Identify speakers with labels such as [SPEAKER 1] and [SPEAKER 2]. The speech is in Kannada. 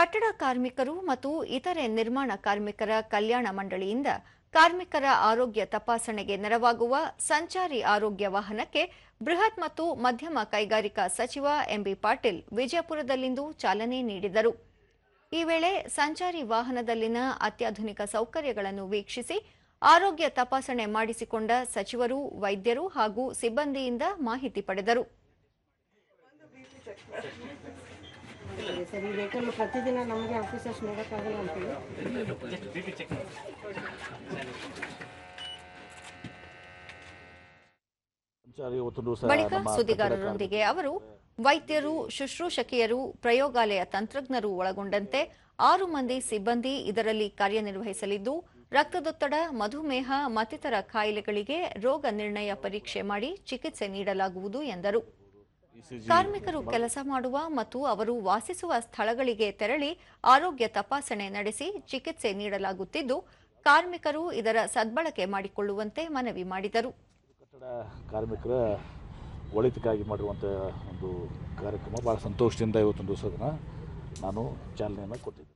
[SPEAKER 1] ಕಟ್ಟಡ ಕಾರ್ಮಿಕರು ಮತ್ತು ಇತರೆ ನಿರ್ಮಾಣ ಕಾರ್ಮಿಕರ ಕಲ್ಯಾಣ ಮಂಡಳಿಯಿಂದ ಕಾರ್ಮಿಕರ ಆರೋಗ್ಯ ತಪಾಸಣೆಗೆ ನೆರವಾಗುವ ಸಂಚಾರಿ ಆರೋಗ್ಯ ವಾಹನಕ್ಕೆ ಬೃಹತ್ ಮತ್ತು ಮಧ್ಯಮ ಕೈಗಾರಿಕಾ ಸಚಿವ ಎಂಬಿ ಪಾಟೀಲ್ ವಿಜಯಪುರದಲ್ಲಿಂದು ಚಾಲನೆ ನೀಡಿದರು. ಈ ವೇಳೆ ಸಂಚಾರಿ ವಾಹನದಲ್ಲಿನ ಅತ್ಯಾಧುನಿಕ ಸೌಕರ್ಯಗಳನ್ನು ವೀಕ್ಷಿಸಿ ಆರೋಗ್ಯ ತಪಾಸಣೆ ಮಾಡಿಸಿಕೊಂಡ ಸಚಿವರು, ವೈದ್ಯರು ಹಾಗೂ ಸಿಬ್ಬಂದಿಯಿಂದ ಮಾಹಿತಿ ಪಡೆದರು.
[SPEAKER 2] ಸರ್ ಈ ವೆಹಿಕಲ್ ಪ್ರತಿದಿನ ನಮಗೆ ಆಫೀಸರ್ಸ್ ನೋಡೋಕ್ಕಾಗಲ್ಲ ಅಂತೇಳಿ
[SPEAKER 1] ಬಳಿಕ ಸುದ್ದಿಗಾರರೊಂದಿಗೆ ಅವರು ವೈದ್ಯರು ಶುಶ್ರೂಷಕಿಯರು ಪ್ರಯೋಗಾಲಯ ತಂತ್ರಜ್ಞರು ಒಳಗೊಂಡಂತೆ ಆರು ಮಂದಿ ಸಿಬ್ಬಂದಿ ಇದರಲ್ಲಿ ಕಾರ್ಯನಿರ್ವಹಿಸಲಿದ್ದು ರಕ್ತದೊತ್ತಡ ಮಧುಮೇಹ ಮತ್ತಿತರ ಕಾಯಿಲೆಗಳಿಗೆ ರೋಗ ನಿರ್ಣಯ ಪರೀಕ್ಷೆ ಮಾಡಿ ಚಿಕಿತ್ಸೆ ನೀಡಲಾಗುವುದು ಎಂದರು. ಕಾರ್ಮಿಕರು ಕೆಲಸ ಮಾಡುವ ಮತ್ತು ಅವರು ವಾಸಿಸುವ ಸ್ಥಳಗಳಿಗೆ ತೆರಳಿ ಆರೋಗ್ಯ ತಪಾಸಣೆ ನಡೆಸಿ ಚಿಕಿತ್ಸೆ ನೀಡಲಾಗುತ್ತಿದ್ದು ಕಾರ್ಮಿಕರು ಇದರ ಸದ್ಬಳಕೆ ಮಾಡಿಕೊಳ್ಳುವಂತೆ ಮನವಿ ಮಾಡಿದರು.
[SPEAKER 3] ಕಟ್ಟಡ ಕಾರ್ಮಿಕರ ಒಳಿತಿಗಾಗಿ ಮಾಡಿರುವಂಥ ಒಂದು ಕಾರ್ಯಕ್ರಮ. ಬಹಳ ಸಂತೋಷದಿಂದ ಇವತ್ತೊಂದು ದಿವಸ ನಾನು ಚಾಲನೆಯನ್ನು ಕೊಟ್ಟಿದ್ದೆ.